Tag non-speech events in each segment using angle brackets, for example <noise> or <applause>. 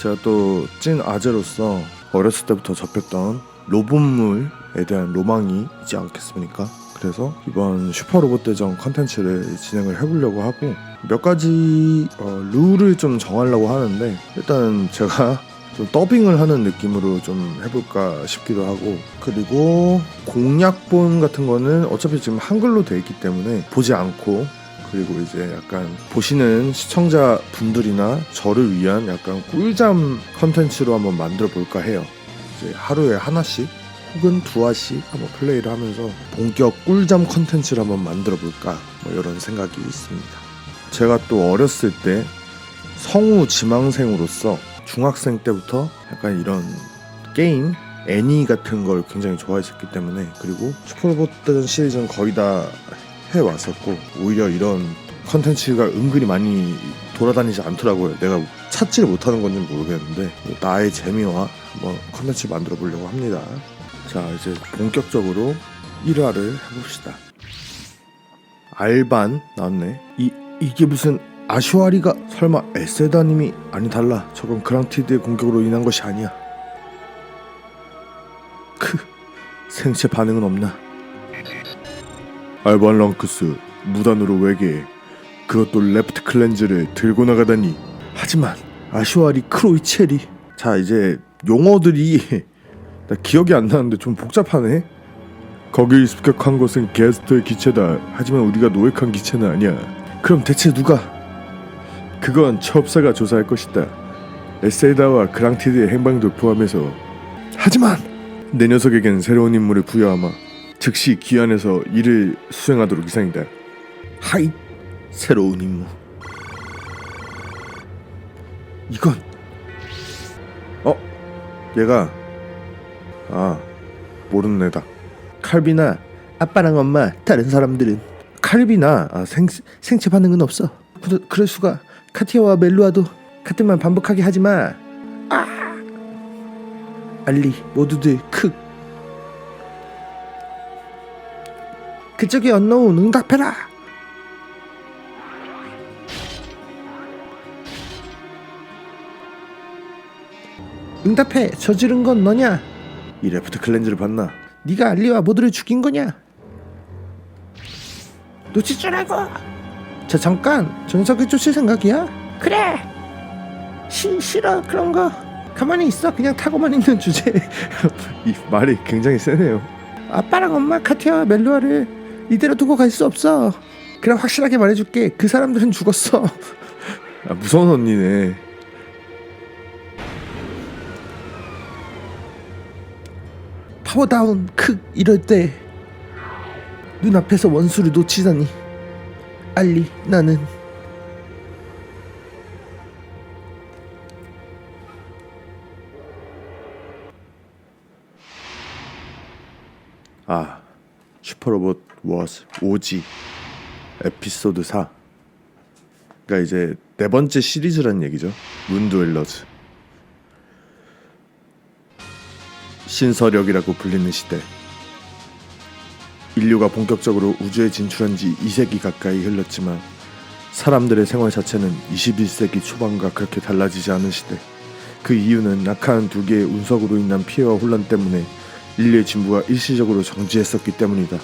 제가 또 찐 아재로서 어렸을 때부터 접했던 로봇물에 대한 로망이 있지 않겠습니까? 그래서 이번 슈퍼로봇 대전 컨텐츠를 진행을 해보려고 하고 몇 가지 어, 룰을 좀 정하려고 하는데 일단 제가 <laughs> 좀 더빙을 하는 느낌으로 좀 해볼까 싶기도 하고 그리고 공략본 같은 거는 어차피 지금 한글로 돼 있기 때문에 보지 않고 그리고 이제 약간 보시는 시청자 분들이나 저를 위한 약간 꿀잠 컨텐츠로 한번 만들어 볼까 해요. 이제 하루에 하나씩 혹은 두 화씩 한번 플레이를 하면서 본격 꿀잠 컨텐츠를 한번 만들어 볼까 뭐 이런 생각이 있습니다. 제가 또 어렸을 때 성우 지망생으로서 중학생 때부터 약간 이런 게임 애니 같은 걸 굉장히 좋아했었기 때문에 그리고 슈퍼로봇 대전 시리즈는 거의 다 해왔었고 오히려 이런 컨텐츠가 은근히 많이 돌아다니지 않더라고요. 내가 찾지를 못하는 건지 모르겠는데 나의 재미와 한번 컨텐츠 만들어 보려고 합니다. 자 이제 본격적으로 1화를 해봅시다. 알반 나왔네. 이 이게 무슨 아슈아리가 설마 에세다님이 아니 달라. 저건 그랑티드의 공격으로 인한 것이 아니야. 크 생체 반응은 없나? 알반 랑크스 무단으로 외계에 그것도 레프트 클렌즈를 들고 나가다니. 하지만 아슈아리 크로이체리. 자 이제 용어들이 나 기억이 안 나는데 좀 복잡하네. 거길 습격한 것은 게스트의 기체다. 하지만 우리가 노획한 기체는 아니야. 그럼 대체 누가? 그건 첩사가 조사할 것이다. 에세이다와 그랑티드의 행방도 포함해서. 하지만 내 녀석에겐 새로운 임무를 부여하마. 즉시 귀환해서 일을 수행하도록 이상이다. 하이, 새로운 임무. 이건 어? 얘가 아 모르는 애다. 칼비나 아빠랑 엄마 다른 사람들은 칼비나 아, 생 생체 반응은 없어. 그럴, 그럴 수가 카티아와 멜루아도 같은 말 반복하게 하지 마. 아 알리 모두들 크 그쪽이 언노운 응답해라. 응답해 저지른 건 너냐? 이 레프트 클렌즈를 봤나? 네가 알리와 모두를 죽인 거냐? 놓칠 줄 알고. 자 잠깐 저 녀석을 쫓을 생각이야? 그래. 시, 싫어 그런 거. 가만히 있어 그냥 타고만 있는 주제. <laughs> 이 말이 굉장히 세네요. 아빠랑 엄마 카티아와 멜루아를 이대로 두고 갈 수 없어. 그냥 확실하게 말해줄게. 그 사람들은 죽었어. <laughs> 아, 무서운 언니네. 파워다운 크 이럴 때 눈앞에서 원수를 놓치다니 알리 나는 슈퍼 로봇 워즈 오지 에피소드 4 그러니까 이제 네 번째 시리즈란 얘기죠 문드웰러즈 신서력이라고 불리는 시대. 인류가 본격적으로 우주에 진출한 지 2세기 가까이 흘렀지만 사람들의 생활 자체는 21세기 초반과 그렇게 달라지지 않은 시대. 그 이유는 낙하한 두 개의 운석으로 인한 피해와 혼란 때문에 인류의 진부가 일시적으로 정지했었기 때문이다.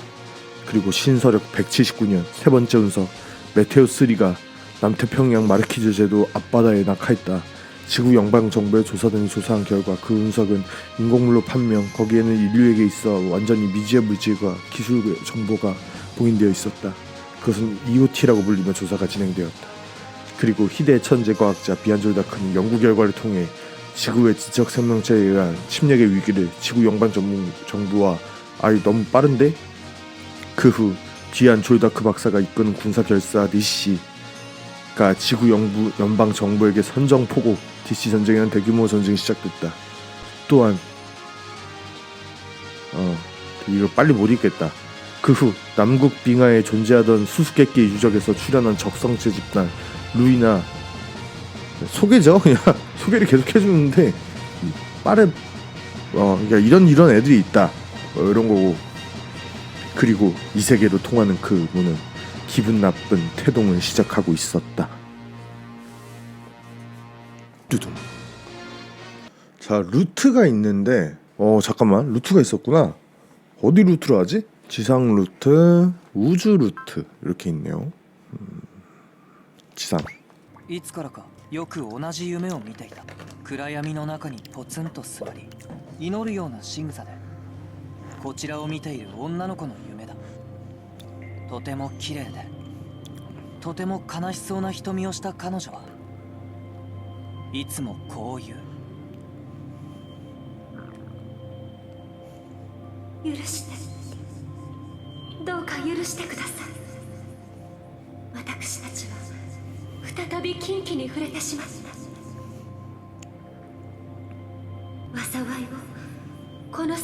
그리고 신서력 179년 세 번째 운석 메테오 3가 남태평양 마르키즈 제도 앞바다에 낙하했다. 지구 영방 정부의 조사단이 조사한 결과 그 운석은 인공물로 판명 거기에는 인류에게 있어 완전히 미지의 물질과 기술 정보가 봉인되어 있었다. 그것은 EOT라고 불리며 조사가 진행되었다. 그리고 희대 천재 과학자 비안졸 다크는 연구 결과를 통해 지구의 지적 생명체에 의한 침략의 위기를 지구 영방 정부와 아이 너무 빠른데 그후 비안 졸다크 박사가 이끄는 군사 결사 리시가 지구 영부 연방 정부에게 선정 포고 DC 전쟁이란 대규모 전쟁이 시작됐다. 또한 어 이거 빨리 못 읽겠다. 그 후 남극 빙하에 존재하던 수수께끼 유적에서 출현한 적성체 집단 루이나 소개죠 <laughs> 그냥 소개를 계속 해주는데 빠른 어 그러니까 이런 이런 애들이 있다 어, 이런 거고 그리고 이 세계로 통하는 그 문은 기분 나쁜 태동을 시작하고 있었다. 두둥 자 루트가 있는데 어 잠깐만 루트가 있었구나 어디 루트로 하지? 지상 루트 우주 루트 이렇게 있네요 음, 지상 いつからかよく同じ夢を見ていた暗闇の中にポツンと座り祈るような仕草で こちらを見ている女の子の夢だ。とても綺麗でとても悲しそうな瞳をした彼女はいつもこう言う。許して。どうか許してください。私たちは再び禁忌に触れてしまった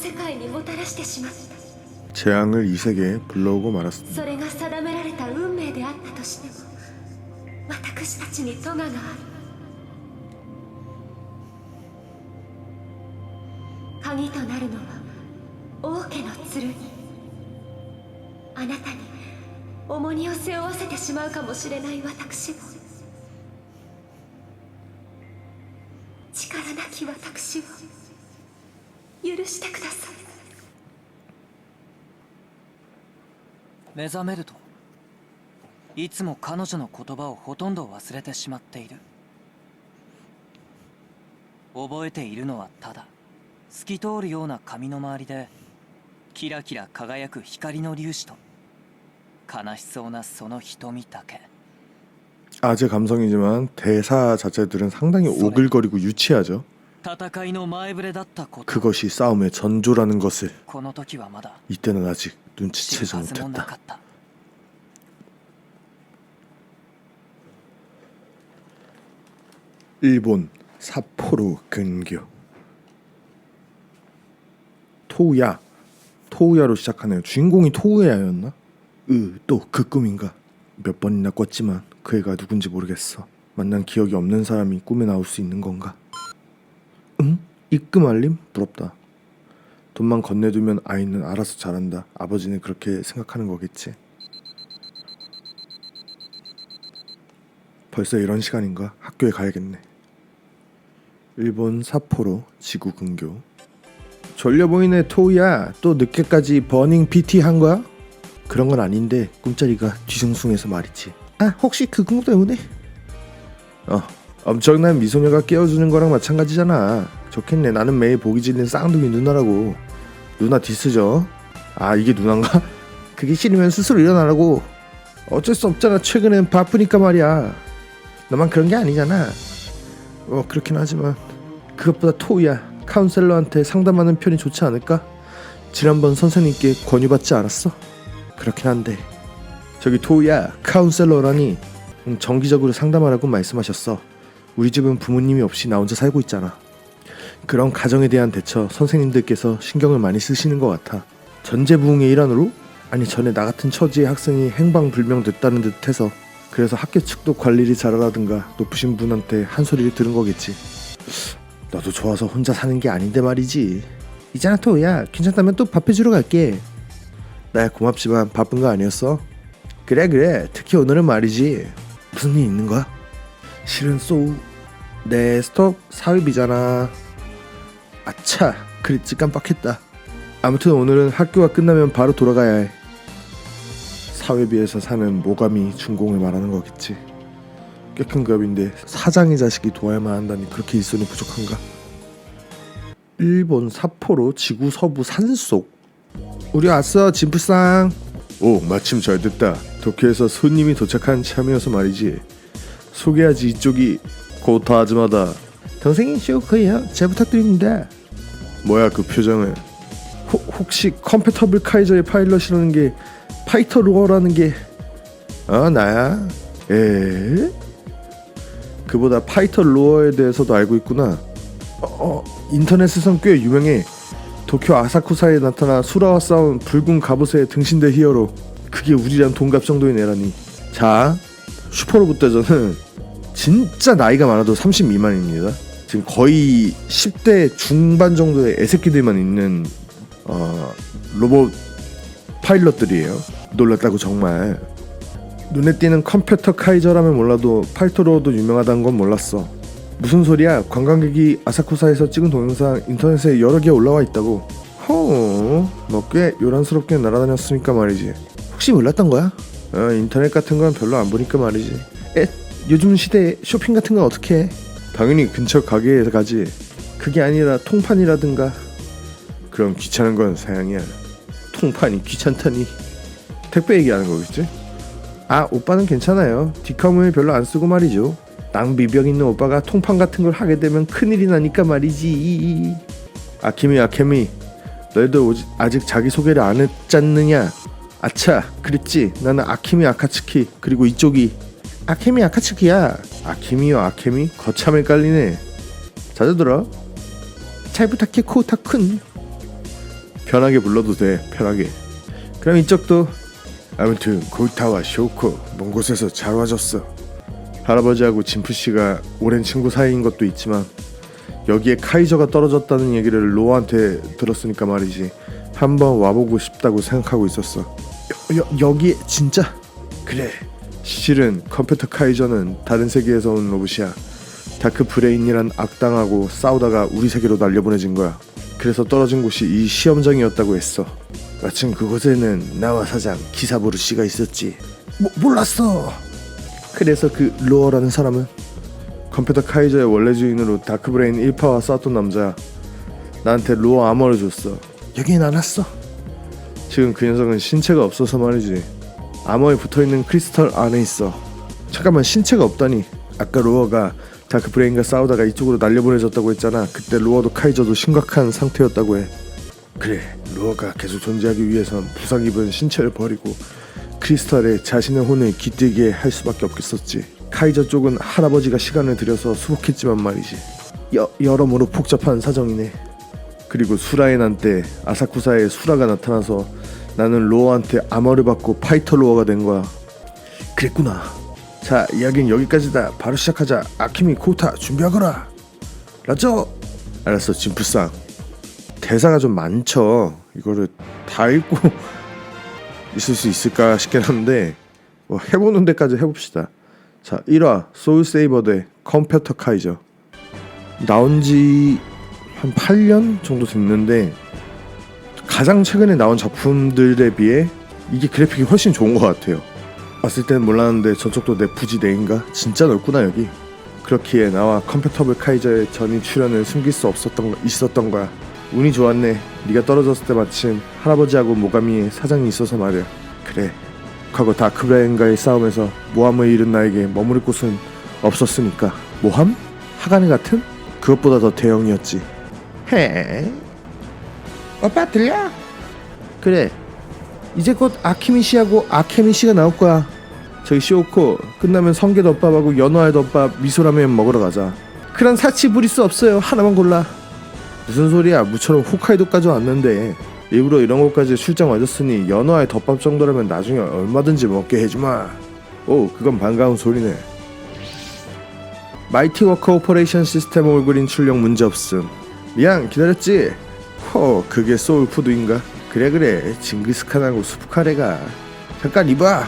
世界にもたらしてしまった 재앙을 이 세계에 불러오고 말았습니다 それが定められた運命であったとしても私たちに咎がある鍵となるのは王家の剣あなたに重荷を背負わせてしまうかもしれない私を力なき私を 許してください目覚めるといつも彼女の言葉をほとんど忘れてしまっている覚えているのはただ透き通るような髪の周りでキラキラ輝く光の粒子と悲しそうなその瞳だけ 아재 감성이지만 대사 자체들은 상당히 오글거리고 유치하죠 戦いの前触れだったこと 그것이 싸움의 전조라는 것을 この時はまだ 이때는 아직 知る 눈치채지 はずもな 못했다 かった 일본 사포로 근교 토우야 토우야로 시작하네요 주인공이 토우야였나? 으또 그 꿈인가 몇 번이나 꿨지만 그 애가 누군지 모르겠어 만난 기억이 없는 사람이 꿈에 나올 수 있는 건가 응? 입금 알림? 부럽다 돈만 건네두면 아이는 알아서 자란다 아버지는 그렇게 생각하는 거겠지 벌써 이런 시간인가? 학교에 가야겠네 일본 사포로 지구 근교 졸려 보이네 토우야 또 늦게까지 버닝 PT 한 거야? 그런 건 아닌데 꿈자리가 뒤숭숭해서 말이지 아 혹시 그꿈 때문에? 어 엄청난 미소녀가 깨워주는 거랑 마찬가지잖아. 좋겠네. 나는 매일 보기 질린 쌍둥이 누나라고. 누나 디스죠? 아 이게 누나인가? <laughs> 그게 싫으면 스스로 일어나라고. 어쩔 수 없잖아. 최근엔 바쁘니까 말이야. 너만 그런 게 아니잖아. 어 그렇긴 하지만 그것보다 토우야. 카운셀러한테 상담하는 편이 좋지 않을까? 지난번 선생님께 권유받지 않았어? 그렇긴 한데. 저기 토우야 카운셀러라니. 응, 정기적으로 상담하라고 말씀하셨어 우리 집은 부모님이 없이 나 혼자 살고 있잖아. 그런 가정에 대한 대처 선생님들께서 신경을 많이 쓰시는 것 같아. 전제부흥의 일환으로? 아니 전에 나 같은 처지의 학생이 행방불명됐다는 듯해서 그래서 학교 측도 관리를 잘하라든가 높으신 분한테 한 소리를 들은 거겠지. 너도 좋아서 혼자 사는 게 아닌데 말이지. 이잖아 토우야 괜찮다면 또 밥 해주러 갈게. 나야 고맙지만 바쁜 거 아니었어? 그래 그래. 특히 오늘은 말이지. 무슨 일 있는 거야? 실은 소우 내 스톡 사회비잖아. 아차 그랬지 깜빡했다. 아무튼 오늘은 학교가 끝나면 바로 돌아가야 해. 사회비에서 사는 모감이 준공을 말하는 거겠지. 꽤큰 값인데 사장의 자식이 도와야만 한다니 그렇게 일손이 부족한가? 일본 사포로 지구 서부 산속. 우리 왔어 진프상 오 마침 잘 됐다. 도쿄에서 손님이 도착한 참이어서 말이지 소개하지 이쪽이. 고타 아즈마다. 동생이 쇼크예요 잘 부탁드립니다. 뭐야 그 표정은 호, 혹시 컴패터블 카이저의 파일럿이라는 게 파이터 로어라는 게? 아 나야. 에? 그보다 파이터 로어에 대해서도 알고 있구나. 어, 어 인터넷에선 꽤 유명해. 도쿄 아사쿠사에 나타나 수라와 싸운 붉은 갑옷의 등신대 히어로. 그게 우리랑 동갑 정도의 애라니. 자 슈퍼로봇 대전은 진짜 나이가 많아도 30 미만입니다 지금 거의 10대 중반 정도의 애새끼들만 있는 어, 로봇 파일럿들이에요 놀랐다고 정말 눈에 띄는 컴퓨터 카이저라면 몰라도 파이터로도 유명하다는 건 몰랐어 무슨 소리야? 관광객이 아사쿠사에서 찍은 동영상 인터넷에 여러 개 올라와 있다고. 허, 너꽤 요란스럽게 날아다녔으니까 말이지. 혹시 몰랐던 거야? 어, 인터넷 같은 건 별로 안 보니까 말이지. 에, 요즘 시대에 쇼핑 같은 건 어떻게 해? 당연히 근처 가게에 가지. 그게 아니라 통판이라든가. 그럼 귀찮은 건 사양이야. 통판이 귀찮다니. 택배 얘기하는 거겠지? 아 오빠는 괜찮아요. 디카문을 별로 안 쓰고 말이죠. 낭비병 있는 오빠가 통판 같은 걸 하게 되면 큰일이 나니까 말이지. 아키미 아케미 너희도 오지- 아직 자기 소개를 안 했잖느냐? 아차 그랬지. 나는 아키미 아카츠키 그리고 이쪽이 아케미 아카츠키야. 아키미와 아케미 거참 헷갈리네. 자주 들어. 잘 부탁해 코타쿤. 편하게 불러도 돼 편하게. 그럼 이쪽도 아무튼 고타와 쇼코 먼 곳에서 잘 와줬어. 할아버지하고 진프 씨가 오랜 친구 사이인 것도 있지만 여기에 카이저가 떨어졌다는 얘기를 로아한테 들었으니까 말이지 한번 와보고 싶다고 생각하고 있었어. 여, 여, 여기 진짜? 그래. 실은 컴퓨터 카이저는 다른 세계에서 온 로봇이야. 다크 브레인이란 악당하고 싸우다가 우리 세계로 날려보내진 거야. 그래서 떨어진 곳이 이 시험장이었다고 했어. 마침 그곳에는 나와 사장 기사보르 씨가 있었지. 뭐, 몰랐어. 그래서 그 로어라는 사람은 컴퓨터 카이저의 원래 주인으로 다크브레인 1파와 싸웠던 남자야. 나한테 로어 아머를 줬어. 여긴 안 왔어. 지금 그 녀석은 신체가 없어서 말이지. 아머에 붙어있는 크리스털 안에 있어. 잠깐만 신체가 없다니. 아까 로어가 다크브레인과 싸우다가 이쪽으로 날려보내졌다고 했잖아. 그때 로어도 카이저도 심각한 상태였다고 해. 그래 로어가 계속 존재하기 위해선 부상 입은 신체를 버리고 크리스탈에 자신의 혼을 깃들게 할 수밖에 없겠었지 카이저 쪽은 할아버지가 시간을 들여서 수복했지만 말이지 여, 여러모로 복잡한 사정이네 그리고 수라의 난때 아사쿠사에 수라가 나타나서 나는 로어한테 암호를 받고 파이터 로어가 된 거야. 그랬구나. 자 이야기는 여기까지다 바로 시작하자. 아키미 코타 준비하거라. 라죠! 알았어 진프상. 대사가 좀 많죠. 이거를 다 읽고 <laughs> 있을 수 있을까 싶긴 한데 뭐 해보는 데까지 해봅시다. 자 1화 소울세이버 대 컴퓨터 카이저. 나온 지 한 8년 정도 됐는데 가장 최근에 나온 작품들에 비해 이게 그래픽이 훨씬 좋은 것 같아요. 봤을 때는 몰랐는데 저쪽도 내 부지 내인가? 진짜 넓구나 여기. 그렇기에 나와 컴퓨터블 카이저의 전이 출연을 숨길 수 없었던 거, 있었던 거야. 운이 좋았네. 네가 떨어졌을 때 마침 할아버지하고 모가미에 사장이 있어서 말이야. 그래. 과거 다크브레인과의 싸움에서 모함을 잃은 나에게 머무를 곳은 없었으니까. 모함? 하가네 같은? 그것보다 더 대형이었지. 해. 오빠 들려? 그래. 이제 곧 아키미 씨하고 아케미 씨가 나올 거야. 저기 시오코 끝나면 성게 덮밥하고 연어알 덮밥 미소라면 먹으러 가자. 그런 사치 부릴 수 없어요. 하나만 골라. 무슨 소리야? 무처럼 홋카이도까지 왔는데 일부러 이런 곳까지 출장 와줬으니 연어알 덮밥 정도라면 나중에 얼마든지 먹게 해주마. 오, 그건 반가운 소리네. 마이티 워커 오퍼레이션 시스템 얼굴인 출력 문제 없음. 미안 기다렸지? 허, 그게 소울푸드인가? 그래 그래, 징기스칸하고 수프카레가. 잠깐 이봐.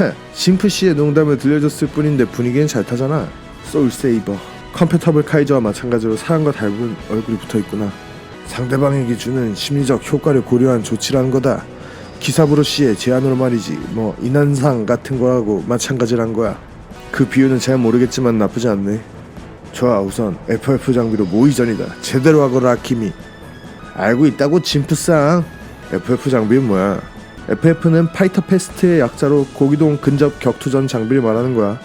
헤, 심프 씨의 농담을 들려줬을 뿐인데 분위기는 잘 타잖아. 소울세이버. 컴퓨터블 카이저와 마찬가지로 사람과 닮은 얼굴이 붙어 있구나. 상대방에게 주는 심리적 효과를 고려한 조치라는 거다. 기사부로 씨의 제안으로 말이지. 뭐 인한상 같은 거하고 마찬가지란 거야. 그 비유는 잘 모르겠지만 나쁘지 않네. 좋아 우선 FF 장비로 모의전이다. 제대로 하거라 아키미. 알고 있다고 진프상. FF 장비는 뭐야? FF는 파이터 패스트의 약자로 고기동 근접 격투전 장비를 말하는 거야.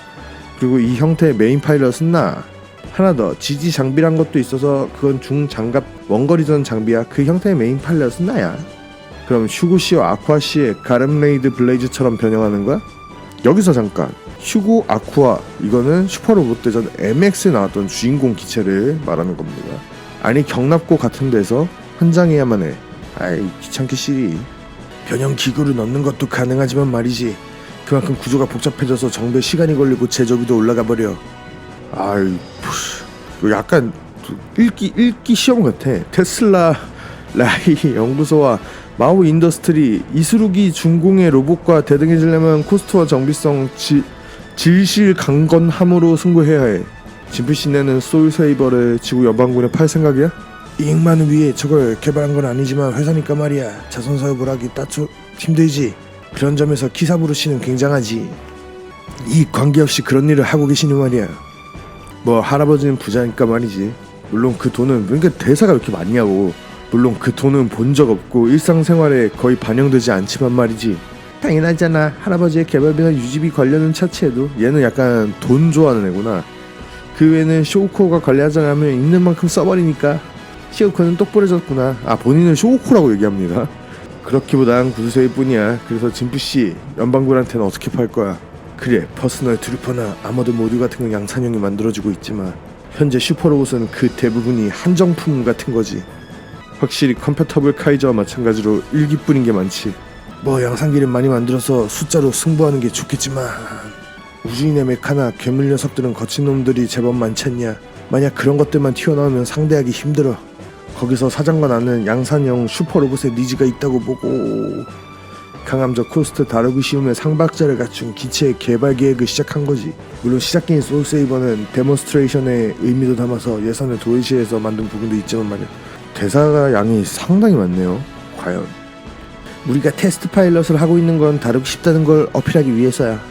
그리고 이 형태의 메인 파일럿은 나. 하나 더 지지 장비란 것도 있어서 그건 중장갑 원거리전 장비야. 그 형태의 메인 파일럿은 나야. 그럼 휴구 씨와 아쿠아 씨의 가름레이드 블레이즈처럼 변형하는 거야? 여기서 잠깐. 휴구 아쿠아 이거는 슈퍼로봇 대전 MX에 나왔던 주인공 기체를 말하는 겁니다. 아니 경납고 같은 데서 현장해야만 해. 아이 귀찮게 시리. 변형 기구를 넣는 것도 가능하지만 말이지. 그만큼 구조가 복잡해져서 정배 시간이 걸리고 제조비도 올라가 버려. 아이. 이거 약간 읽기 읽기 시험 같아. 테슬라 라이 연구소와 마오 인더스트리 이수루기 중공의 로봇과 대등해지려면 코스트와 정비성 지, 질실 강건함으로 승부해야 해. 진프씨 내는 소울 세이버를 지구 연방군에 팔 생각이야? 이익만을 위해 저걸 개발한 건 아니지만 회사니까 말이야. 자선 사업을 하기 따초 힘들지. 그런 점에서 기사부로 씨는 굉장하지. 이 관계없이 그런 일을 하고 계시니 말이야. 뭐 할아버지는 부자니까 말이지. 물론 그 돈은 그러니까 대사가 왜 이렇게 많냐고. 물론 그 돈은 본 적 없고 일상생활에 거의 반영되지 않지만 말이지. 당연하잖아. 할아버지의 개발비나 유지비 관련은 차치해도 얘는 약간 돈 좋아하는 애구나. 그 외에는 쇼코가 관리하자면 있는 만큼 써버리니까 쇼코는 똑부러졌구나. 아 본인은 쇼코라고 얘기합니다. 그렇기보단 구두쇠일 뿐이야. 그래서 진프씨 연방군한테는 어떻게 팔 거야? 그래 퍼스널 트루퍼나 아머드 모듈 같은 건 양산형이 만들어지고 있지만 현재 슈퍼로봇은 그 대부분이 한정품 같은 거지. 확실히 컴패터블 카이저와 마찬가지로 일기뿐인 게 많지. 뭐 양산기를 많이 만들어서 숫자로 승부하는 게 좋겠지만 우주인의 메카나 괴물 녀석들은 거친 놈들이 제법 많잖냐? 만약 그런 것들만 튀어나오면 상대하기 힘들어 거기서 사장과 나는 양산형 슈퍼로봇의 니즈가 있다고 보고 강함적 코스트 다루기 쉬움의 상박자를 갖춘 기체의 개발 계획을 시작한 거지. 물론 시작기인 소울세이버는 데몬스트레이션의 의미도 담아서 예산을 도외시해서 만든 부분도 있지만 말이야. 대사가 양이 상당히 많네요 과연. 우리가 테스트 파일럿을 하고 있는 건 다루기 쉽다는 걸 어필하기 위해서야.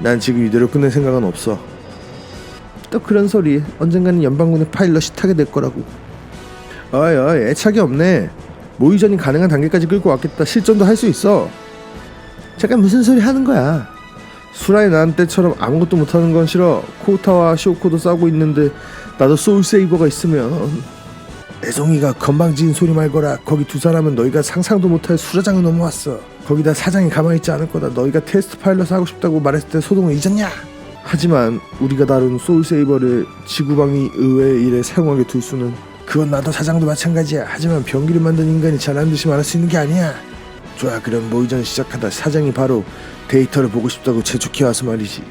난 지금 이대로 끝낼 생각은 없어. 또 그런 소리. 언젠가는 연방군의 파일럿이 타게 될 거라고 어이 어이 애착이 없네. 모의전이 가능한 단계까지 끌고 왔겠다. 실전도 할 수 있어. 잠깐 무슨 소리 하는 거야? 수라의 난 때처럼 아무것도 못하는 건 싫어. 코우타와 쇼코도 싸우고 있는데 나도 소울세이버가 있으면. 애송이가 건방진 소리 말거라. 거기 두 사람은 너희가 상상도 못할 수라장을 넘어왔어. 거기다 사장이 가만히 있지 않을 거다. 너희가 테스트 파일럿 하고 싶다고 말했을 때 소동을 잊었냐? 하지만 우리가 다룬 소울세이버를 지구방위 의외의 일에 사용하게 둘 수는 그건 나도 사장도 마찬가지야. 하지만 병기를 만든 인간이 잘하는 듯이 말할 수 있는 게 아니야. 좋아 그럼 모의전 시작하다 사장이 바로 데이터를 보고 싶다고 재촉해 와서 말이지.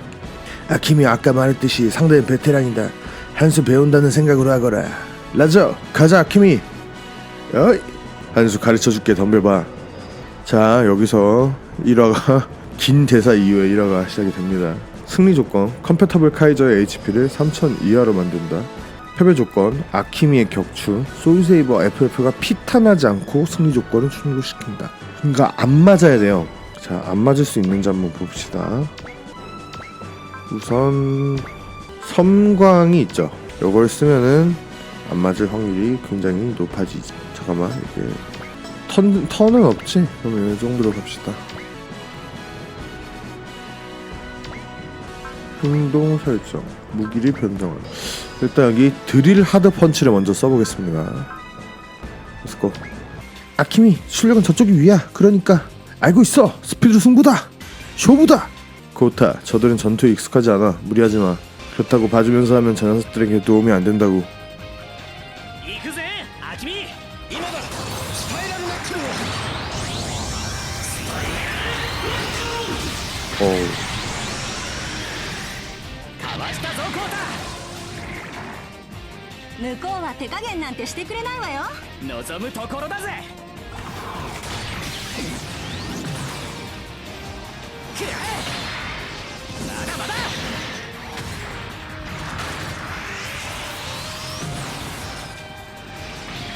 아킴이 아까 말했듯이 상대는 베테랑이다. 한 수 배운다는 생각으로 하거라. 라저 가자 아킴이. 어이. 한 수 가르쳐줄게 덤벼봐. 자 여기서 1화가 <laughs> 긴 대사 이후에 1화가 시작이 됩니다. 승리 조건. 컴패터블 카이저의 HP를 3000 이하로 만든다 패배 조건 아키미의 격추 소울세이버 FF가 피탄하지 않고 승리 조건을 충족시킨다. 그러니까 안 맞아야 돼요. 자 안 맞을 수 있는지 한번 봅시다. 우선 섬광이 있죠. 이걸 쓰면은 안 맞을 확률이 굉장히 높아지지. 잠깐만 이게 턴, 턴은 없지? 그러면 이 정도로 갑시다. 행동 설정 무기를 변경하는 일단 여기 드릴 하드 펀치를 먼저 써보겠습니다. 렛츠고 아키미 실력은 저쪽이 위야. 그러니까. 알고 있어. 스피드 승부다. 쇼부다. 고타 저들은 전투에 익숙하지 않아. 무리하지 마. 그렇다고 봐주면서 하면 저 녀석들에게 도움이 안 된다고 手加減なんてしてくれないわよタ望むところだぜくらえまだまだ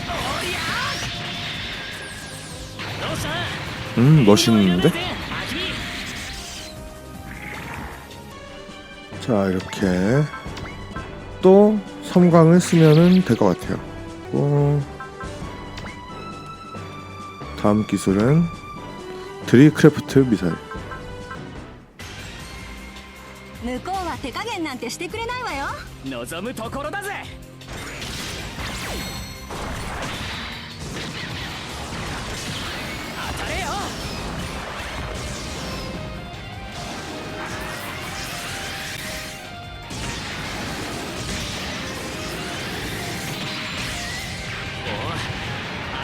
おりゃどうした 음 멋있는데? アキミ 자 이렇게 또 섬광을 쓰면은 될 것 같아요. 어, 다음 기술은 드리크래프트 미사일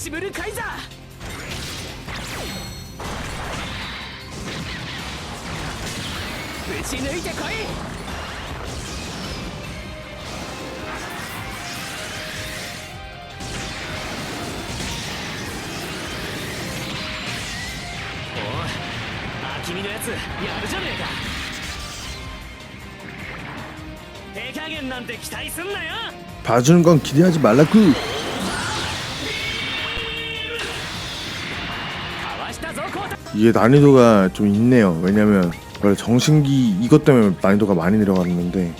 チブルカイザーぶち抜いてこいおい君のやつやるじゃねえか手加減なんて期待すんなよ 봐주는 건 기대하지 말라고 이게 난이도가 좀 있네요. 왜냐면 원래 정신기 이것 때문에 난이도가 많이 내려갔는데.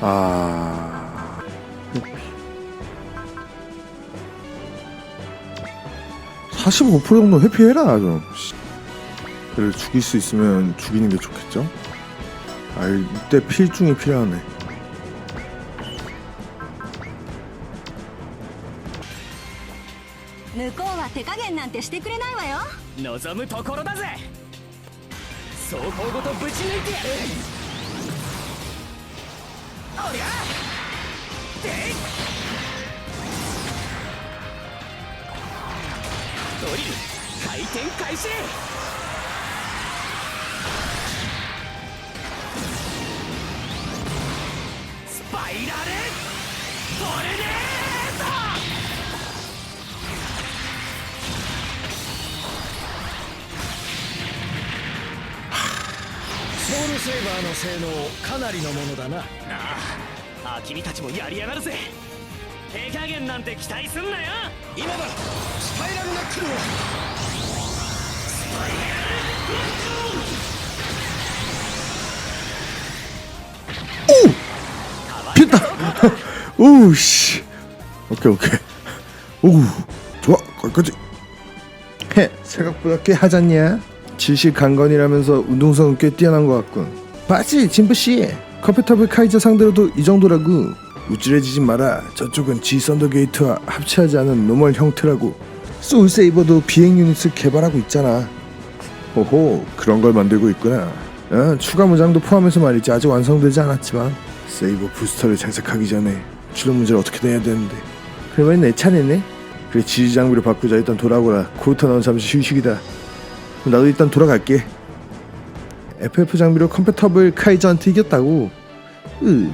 아... (45% 정도 회피해라 좀. 씨. 그래 죽일 수 있으면 죽이는 게 좋겠죠? 아 이때 필중이 필요하네 手加減なんてしてくれないわよ。望むところだぜ。装甲ごとぶち抜いて。やるおりゃ！でいドリル回転開始！スパイラル！トルネソウルセーバーの性能かなりのものだなあああ君たちもやりやがるぜ手加減なんて期待すんなよ今だスパイラルナックルを 피했다. 오우 씨. 오케이 오케이. 오우 좋아 거기까지. 해 생각보다 꽤 하잖냐? 지식 강건이라면서 운동성은 꽤 뛰어난 것 같군. 봤지 진부 씨. 커피터블 카이저 상대로도 이 정도라고. 우쭐해지지 마라. 저쪽은 G 썬더 게이트와 합체하지 않은 노멀 형태라고. 소울 세이버도 비행 유닛을 개발하고 있잖아. 오호 그런 걸 만들고 있구나. 어, 추가 무장도 포함해서 말이지 아직 완성되지 않았지만 세이버 부스터를 장착하기 전에 출력 문제를 어떻게 내야 되는데 그러면 내 차례네 그래 지지 장비로 바꾸자 일단 돌아오라 코우터 넌 잠시 휴식이다 나도 일단 돌아갈게 FF 장비로 컴패터블 카이저한테 이겼다고 으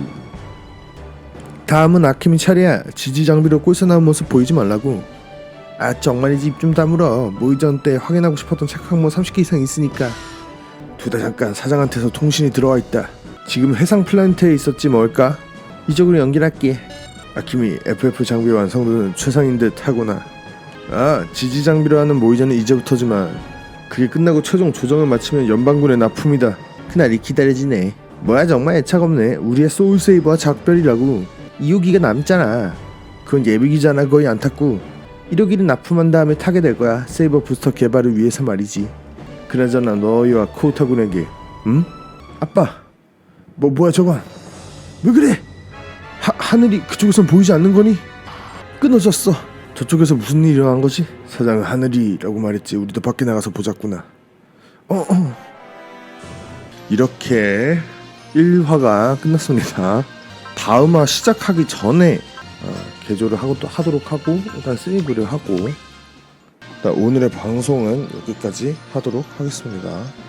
다음은 아키미 차례야 지지 장비로 꼴사 나온 모습 보이지 말라고 아 정말이지 입 좀 다물어 모의 전 때 확인하고 싶었던 착각모 30개 이상 있으니까 두다 잠깐 사장한테서 통신이 들어와 있다. 지금 해상 플랜트에 있었지 뭘까? 이쪽으로 연결할게. 아키미 FF 장비 완성도는 최상인 듯 하구나. 아 지지 장비로 하는 모의전은 이제부터지만 그게 끝나고 최종 조정을 마치면 연방군의 납품이다. 그날이 기다려지네. 뭐야 정말 애착 없네. 우리의 소울 세이버와 작별이라고. 2호기가 남잖아. 그건 예비기잖아 거의 안 탔고. 1호기를 납품한 다음에 타게 될 거야. 세이버 부스터 개발을 위해서 말이지. 그나저나 너희와 코우타군에게 응? 아빠 뭐 뭐야 저건 왜 그래 하, 하늘이 그쪽에선 보이지 않는 거니 끊어졌어 저쪽에서 무슨 일이 일어난 거지 사장은 하늘이라고 말했지 우리도 밖에 나가서 보자꾸나 어, 어. 이렇게 1화가 끝났습니다 다음화 시작하기 전에 어, 개조를 하고 또 하도록 하고 일단 세이브를 하고 일단 오늘의 방송은 여기까지 하도록 하겠습니다.